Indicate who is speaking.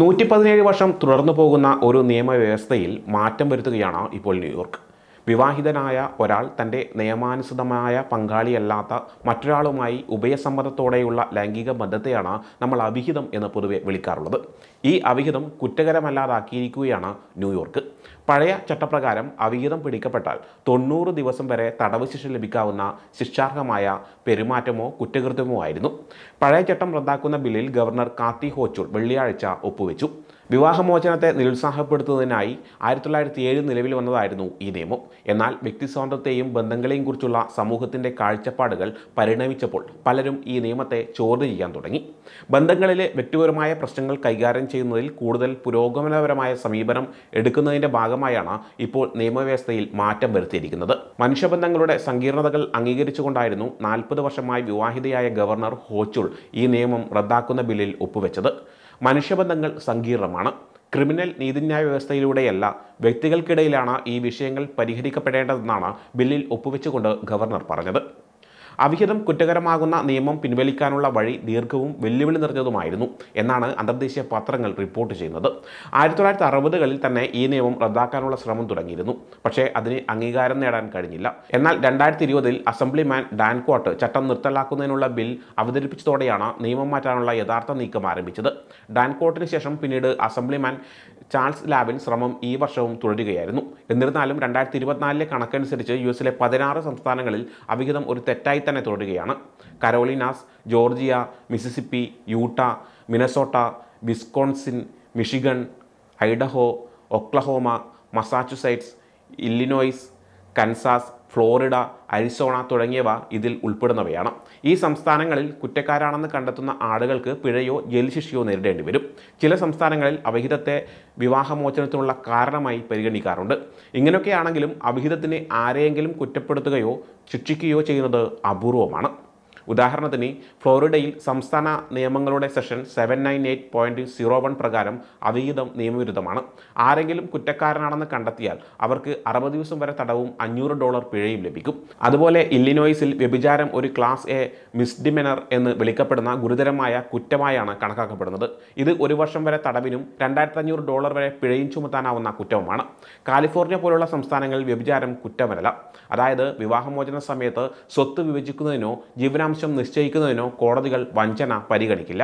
Speaker 1: നൂറ്റി പതിനേഴ് വർഷം തുടർന്നു പോകുന്ന ഒരു നിയമവ്യവസ്ഥയിൽ മാറ്റം വരുത്തുകയാണ് ഇപ്പോൾ ന്യൂയോർക്ക്. വിവാഹിതനായ ഒരാൾ തന്റെ നിയമാനുസൃതമായ പങ്കാളിയല്ലാത്ത മറ്റൊരാളുമായി ഉഭയസമ്മതത്തോടെയുള്ള ലൈംഗിക ബന്ധത്തെയാണ് നമ്മൾ അവിഹിതം എന്ന് പൊതുവെ വിളിക്കാറുള്ളത്. ഈ അവിഹിതം കുറ്റകരമല്ലാതാക്കിയിരിക്കുകയാണ് ന്യൂയോർക്ക്. പഴയ ചട്ടപ്രകാരം അവിഹിതം പിടിക്കപ്പെട്ടാൽ തൊണ്ണൂറ് ദിവസം വരെ തടവ് ശിക്ഷ ലഭിക്കാവുന്ന ശിക്ഷാർഹമായ പെരുമാറ്റമോ കുറ്റകൃത്യമോ ആയിരുന്നു. പഴയ ചട്ടം റദ്ദാക്കുന്ന ബില്ലിൽ ഗവർണർ കാത്തി ഹോച്ചൂർ വെള്ളിയാഴ്ച ഒപ്പുവെച്ചു. വിവാഹമോചനത്തെ നിരുത്സാഹപ്പെടുത്തുന്നതിനായി ആയിരത്തി തൊള്ളായിരത്തി ഏഴ് നിലവിൽ വന്നതായിരുന്നു ഈ നിയമം. എന്നാൽ വ്യക്തി സ്വാതന്ത്ര്യത്തെയും ബന്ധങ്ങളെയും കുറിച്ചുള്ള സമൂഹത്തിന്റെ കാഴ്ചപ്പാടുകൾ പരിണമിച്ചപ്പോൾ പലരും ഈ നിയമത്തെ ചോദ്യം ചെയ്യാൻ തുടങ്ങി. ബന്ധങ്ങളിലെ വ്യക്തിപരമായ പ്രശ്നങ്ങൾ കൈകാര്യം ചെയ്യുന്നതിൽ കൂടുതൽ പുരോഗമനപരമായ സമീപനം എടുക്കുന്നതിന്റെ ഭാഗമായാണ് ഇപ്പോൾ നിയമവ്യവസ്ഥയിൽ മാറ്റം വരുത്തിയിരിക്കുന്നത്. മനുഷ്യബന്ധങ്ങളുടെ സങ്കീർണതകൾ അംഗീകരിച്ചുകൊണ്ടായിരുന്നു നാൽപ്പത് വർഷമായി വിവാഹിതയായ ഗവർണർ ഹോച്ചുൾ ഈ നിയമം റദ്ദാക്കുന്ന ബില്ലിൽ ഒപ്പുവെച്ചത്. മനുഷ്യബന്ധങ്ങൾ സങ്കീർണമാണ്. ക്രിമിനൽ നീതിന്യായ വ്യവസ്ഥയിലൂടെയല്ല വ്യക്തികൾക്കിടയിലാണ് ഈ വിഷയങ്ങൾ പരിഹരിക്കപ്പെടേണ്ടതെന്നാണ് ബില്ലിൽ ഒപ്പുവെച്ചുകൊണ്ട് ഗവർണർ പറഞ്ഞത്. അവിഹിതം കുറ്റകരമാകുന്ന നിയമം പിൻവലിക്കാനുള്ള വഴി ദീർഘവും വെല്ലുവിളി നിറഞ്ഞതുമായിരുന്നു എന്നാണ് അന്തർദേശീയ പത്രങ്ങൾ റിപ്പോർട്ട് ചെയ്യുന്നത്. ആയിരത്തി തൊള്ളായിരത്തി അറുപതുകളിൽ തന്നെ ഈ നിയമം റദ്ദാക്കാനുള്ള ശ്രമം തുടങ്ങിയിരുന്നു. പക്ഷേ അതിന് അംഗീകാരം നേടാൻ കഴിഞ്ഞില്ല. എന്നാൽ രണ്ടായിരത്തി ഇരുപതിൽ അസംബ്ലിമാൻ ഡാൻകോട്ട് ചട്ടം നിർത്തലാക്കുന്നതിനുള്ള ബിൽ അവതരിപ്പിച്ചതോടെയാണ് നിയമം മാറ്റാനുള്ള യഥാർത്ഥ നീക്കം ആരംഭിച്ചത്. ഡാൻകോട്ടിന് ശേഷം പിന്നീട് അസംബ്ലിമാൻ ചാൾസ് ലാബിൻ ശ്രമം ഈ വർഷവും തുടരുകയായിരുന്നു. എന്നിരുന്നാലും രണ്ടായിരത്തി ഇരുപത്തിനാലിലെ കണക്കനുസരിച്ച് യു എസിലെ പതിനാറ് സംസ്ഥാനങ്ങളിൽ അവിഹിതം ഒരു തെറ്റായി തന്നെ തുടരുകയാണ്. Carolinas Georgia Mississippi Utah Minnesota Wisconsin Michigan Idaho Oklahoma Massachusetts Illinois Kansas Florida Arizona തുടങ്ങിയവ ഇതിൽ ഉൾപ്പെടുന്നവയാണ്. ഈ സംസ്ഥാനങ്ങളിൽ കുറ്റക്കാരാണെന്ന് കണ്ടെത്തുന്ന ആളുകൾക്ക് പിഴയോ ജയിൽ ശിക്ഷയോ നേരിടേണ്ടി വരും. ചില സംസ്ഥാനങ്ങളിൽ അവിഹിതത്തെ വിവാഹമോചനത്തിനുള്ള കാരണമായി പരിഗണിക്കാറുണ്ട്. ഇങ്ങനെയൊക്കെയാണെങ്കിലും അവിഹിതത്തിനെ ആരെയെങ്കിലും കുറ്റപ്പെടുത്തുകയോ ശിക്ഷിക്കുകയോ ചെയ്യുന്നത് അപൂർവമാണ്. ഉദാഹരണത്തിന് ഫ്ലോറിഡയിൽ സംസ്ഥാന നിയമങ്ങളുടെ section seven nine eight point zero one പ്രകാരം അവിഹിതം നിയമവിരുദ്ധമാണ്. ആരെങ്കിലും കുറ്റക്കാരനാണെന്ന് കണ്ടെത്തിയാൽ അവർക്ക് അറുപത് ദിവസം വരെ തടവും അഞ്ഞൂറ് ഡോളർ പിഴയും ലഭിക്കും. അതുപോലെ ഇല്ലിനോയിസിൽ വ്യഭിചാരം ഒരു ക്ലാസ് എ മിസ്ഡിമെനർ എന്ന് വിളിക്കപ്പെടുന്ന ഗുരുതരമായ കുറ്റമായാണ് കണക്കാക്കപ്പെടുന്നത്. ഇത് ഒരു വർഷം വരെ തടവിനും രണ്ടായിരത്തി അഞ്ഞൂറ് ഡോളർ വരെ പിഴയും ചുമത്താനാവുന്ന കുറ്റവുമാണ്. കാലിഫോർണിയ പോലുള്ള സംസ്ഥാനങ്ങളിൽ വ്യഭിചാരം കുറ്റമല്ല. അതായത് വിവാഹമോചന സമയത്ത് സ്വത്ത് വിഭജിക്കുന്നതിനോ ജീവനാംശം നിശ്ചയിക്കുന്നതിനോ കോടതികൾ വഞ്ചന പരിഗണിക്കില്ല.